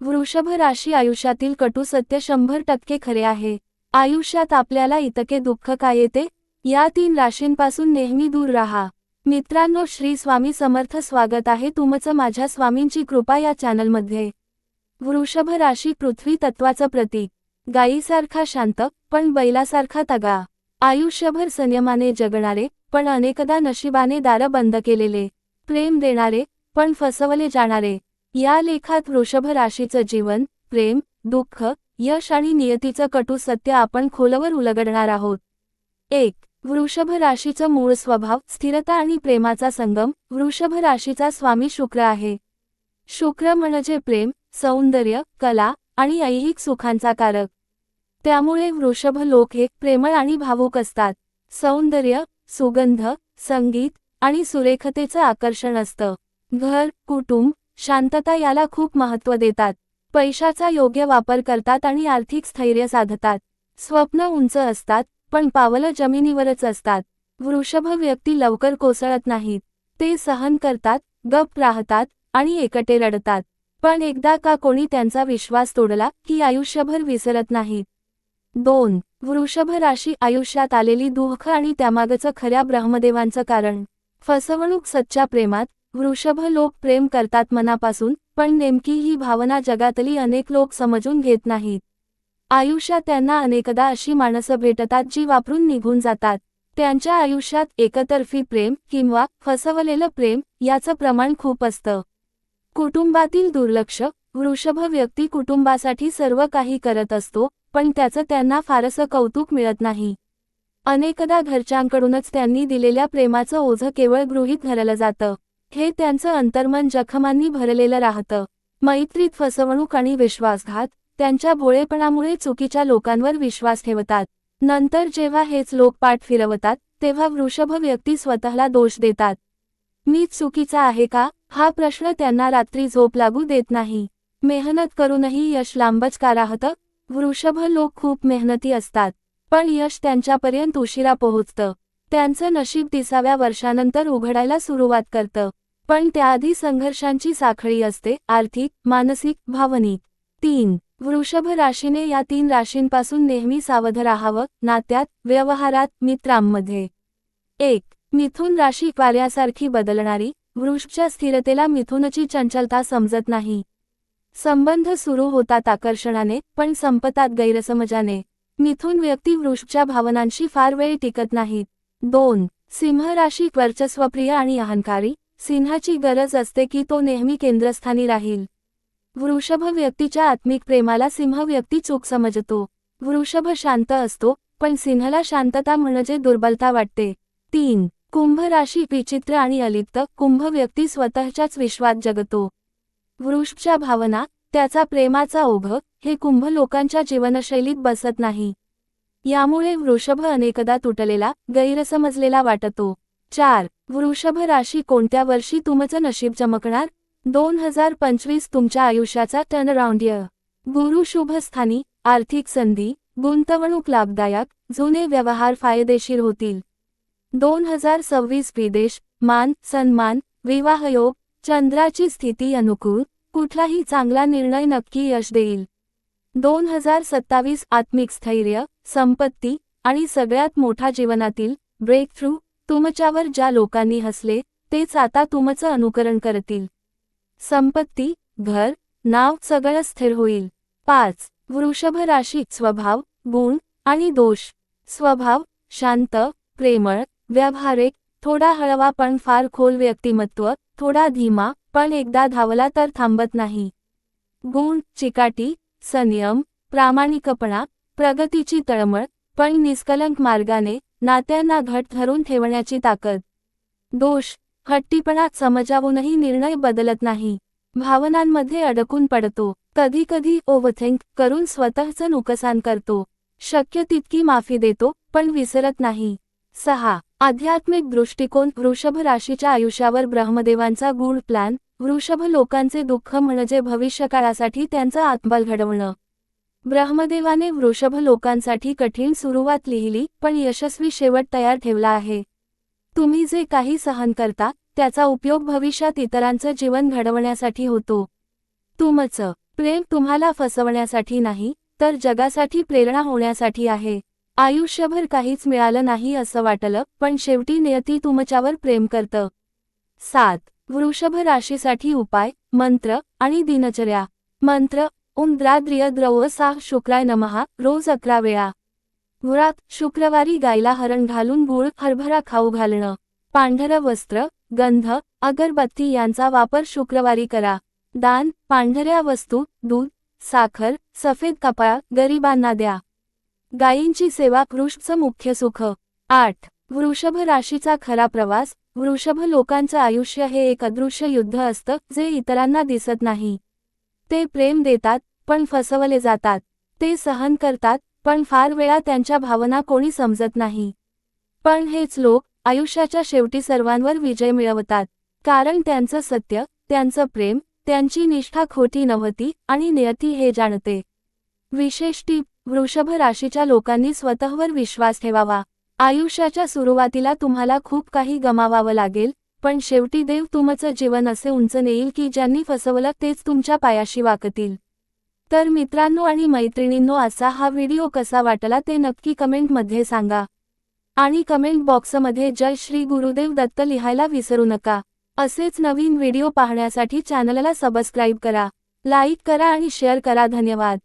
वृषभ राशी आयुष्यातील कटू सत्य शंभर टक्के खरे आहे. आयुष्यात आपल्याला इतके दुःख का येते? या तीन राशींपासून नेहमी दूर राहा. मित्रांनो श्री स्वामी समर्थ स्वागत आहे तुमचं माझ्या स्वामींची कृपा या चॅनलमध्ये. वृषभ राशी पृथ्वी तत्वाचं प्रतीक. गायीसारखा शांत पण बैलासारखा तगा. आयुष्यभर संयमाने जगणारे पण अनेकदा नशिबाने दारं बंद केलेले. प्रेम देणारे पण फसवले जाणारे. या लेखात वृषभ राशीचं जीवन प्रेम दुःख यश आणि नियतीचं कटू सत्य आपण खोलवर उलगडणार आहोत. एक वृषभ राशीचं मूळ स्वभाव स्थिरता आणि प्रेमाचा संगम वृषभ राशीचा स्वामी शुक्र आहे. शुक्र म्हणजे प्रेम सौंदर्य कला आणि ऐहिक सुखांचा कारक. त्यामुळे वृषभ लोक हे प्रेमळ आणि भावूक असतात. सौंदर्य सुगंध संगीत आणि सुरेखतेचं आकर्षण असतं. घर कुटुंब शांतता याला खूप महत्त्व देतात. पैशाचा योग्य वापर करतात आणि आर्थिक स्थैर्य साधतात. स्वप्न उंच असतात पण पावलं जमिनीवरच असतात. वृषभ व्यक्ती लवकर कोसळत नाहीत. ते सहन करतात गप राहतात आणि एकटे रडतात. पण एकदा का कोणी त्यांचा विश्वास तोडला की आयुष्यभर विसरत नाहीत? दोन वृषभ राशी आयुष्यात आलेली दुःख आणि त्यामागचं खऱ्या ब्रह्मदेवांचं कारण. फसवणूक सच्च्या प्रेमात वृषभ लोक प्रेम करतात मनापासून पण नेमकी ही भावना जगातली अनेक लोक समजून घेत नाहीत. आयुष्यात त्यांना अनेकदा अशी माणसं भेटतात जी वापरून निघून जातात. त्यांच्या आयुष्यात एकतर्फी प्रेम किंवा फसवलेलं प्रेम याचं प्रमाण खूप असतं. कुटुंबातील दुर्लक्ष वृषभ व्यक्ती कुटुंबासाठी सर्व काही करत असतो पण त्याचं त्यांना फारसं कौतुक मिळत नाही. अनेकदा घरच्यांकडूनच त्यांनी दिलेल्या प्रेमाचं ओझं केवळ गृहीत धरलं जातं. हे त्यांचं अंतर्मन जखमांनी भरलेलं राहतं. मैत्रीत फसवणूक आणि विश्वासघात त्यांच्या भोळेपणामुळे चुकीच्या लोकांवर विश्वास ठेवतात. नंतर जेव्हा हेच लोक पाठ फिरवतात तेव्हा वृषभ व्यक्ती स्वतःला दोष देतात. मी चुकीचा आहे का? हा प्रश्न त्यांना रात्री झोप लागू देत नाही. मेहनत करूनही यश लांबच का राहतं? वृषभ लोक खूप मेहनती असतात पण यश त्यांच्यापर्यंत उशिरा पोहोचतं. त्यांचं नशीब तिसाव्या वर्षानंतर उघडायला सुरुवात करतं. पण त्याआधी संघर्षांची साखळी असते आर्थिक मानसिक भावनिक. तीन. वृषभ राशीने या तीन राशींपासून नेहमी सावध राहावं नात्यात व्यवहारात मित्रांमध्ये. एक. मिथुन राशी वाऱ्यासारखी बदलणारी वृषच्या स्थिरतेला मिथुनची चंचलता समजत नाही. संबंध सुरू होतात आकर्षणाने पण संपतात गैरसमजाने. मिथुन व्यक्ती वृषच्या भावनांशी फार वेळ टिकत नाहीत. दोन सिंह राशी वर्चस्वप्रिय आणि अहंकारी. सिंहाची गरज असते की तो नेहमी केंद्रस्थानी राहील. वृषभ व्यक्तीच्या आत्मिक प्रेमाला सिंह व्यक्ती चूक समजतो. वृषभ शांत असतो पण सिंहला शांतता म्हणजे दुर्बलता वाटते. तीन कुंभ राशी विचित्र आणि अलिप्त. कुंभ व्यक्ती स्वतःच्याच विश्वात जगतो. वृषभच्या भावना त्याचा प्रेमाचा ओघ हे कुंभ लोकांच्या जीवनशैलीत बसत नाही. यामुळे वृषभ अनेकदा तुटलेला गैरसमजलेला वाटतो. चार. वृषभ राशी कोणत्या वर्षी तुमचं नशीब चमकणार? दोन हजार पंचवीस तुमच्या आयुष्याचा टर्नराऊंड गुरु शुभस्थानी आर्थिक संधी गुंतवणूक लाभदायक जुने व्यवहार फायदेशीर होतील. दोन हजार सव्वीस विदेश मान सन्मान विवाहयोग चंद्राची स्थिती अनुकूल कुठलाही चांगला निर्णय नक्की यश देईल. दोन हजार सत्तावीस आत्मिक स्थैर्य संपत्ती आणि सगळ्यात मोठा जीवनातील ब्रेक थ्रू तुमच्यावर ज्या लोकांनी हसले तेच आता तुमचं अनुकरण करतील. संपत्ती घर नाव सगळं स्थिर होईल. पाच वृषभ राशी स्वभाव गुण आणि दोष. स्वभाव शांत प्रेमळ व्यावहारिक थोडा हळवा पण फार खोल व्यक्तिमत्व थोडा धीमा पण एकदा धावला तर थांबत नाही. गुण चिकाटी संयम प्रामाणिकपणा प्रगतीची तळमळ पण निष्कलंक मार्गाने नात्यांना घट धरून ठेवण्याची ताकद. दोष हट्टीपणा समजावूनही निर्णय बदलत नाही. भावनांमध्ये अडकून पडतो. कधीकधी ओव्हथिंक करून स्वतःचं नुकसान करतो. शक्य तितकी माफी देतो पण विसरत नाही. सहा आध्यात्मिक दृष्टिकोन वृषभ राशीच्या आयुष्यावर ब्रह्मदेवांचा गुड प्लॅन वृषभ लोकांचे दुःख म्हणजे भविष्यकाळासाठी त्यांचं आत्मबल घडवणं. ब्रह्मदेवाने वृषभ लोकांसाठी कठीण सुरुवात लिहिली पण यशस्वी शेवट तयार ठेवला आहे. तुम्ही जे काही सहन करता त्याचा उपयोग भविष्यात इतरांचं जीवन घडवण्यासाठी होतो. तुमचं प्रेम तुम्हाला फसवण्यासाठी नाही तर जगासाठी प्रेरणा होण्यासाठी आहे. आयुष्यभर काहीच मिळालं नाही असं वाटलं पण शेवटी नियती तुमच्यावर प्रेम करतं. सात वृषभ राशीसाठी उपाय मंत्र आणि दिनचर्या. मंत्र उंद्राद्रिय द्रव शुक्राय नमहा रोज अकरा वेळा. व्रात शुक्रवारी गायला हरण घालून गुळ हरभरा खाऊ घालणं. पांढरं वस्त्र गंध अगरबत्ती यांचा वापर शुक्रवारी करा. दान पांढऱ्या वस्तू दूध साखर सफेद कपाळ गरिबांना द्या. गायींची सेवा कृष्णचं मुख्य सुख. आठ. वृषभ राशीचा खरा प्रवास वृषभ लोकांचं आयुष्य हे एक अदृश्य युद्ध असतं जे इतरांना दिसत नाही. ते प्रेम देतात पण फसवले जातात. ते सहन करतात पण फार वेळा त्यांच्या भावना कोणी समजत नाही. पण हेच लोक आयुष्याच्या शेवटी सर्वांवर विजय मिळवतात. कारण त्यांचं सत्य त्यांचं प्रेम त्यांची निष्ठा खोटी नव्हती आणि नियती हे जाणते. विशेष टीप वृषभ राशीच्या लोकांनी स्वतःवर विश्वास ठेवावा. आयुष्याच्या सुरुवातीला तुम्हाला खूप काही गमावावं लागेल पण शेवटी देव तुमचं जीवन असे उंच नेईल की ज्यांनी फसवलं तेच तुमच्या पायाशी वाकतील. तर मित्रांनो आणि मैत्रिणींनो असा हा व्हिडिओ कसा वाटला ते नक्की कमेंटमध्ये सांगा. आणि कमेंट बॉक्समध्ये जय श्री गुरुदेव दत्त लिहायला विसरू नका. असेच नवीन व्हिडिओ पाहण्यासाठी चॅनलला सबस्क्राईब करा लाईक करा आणि शेअर करा. धन्यवाद.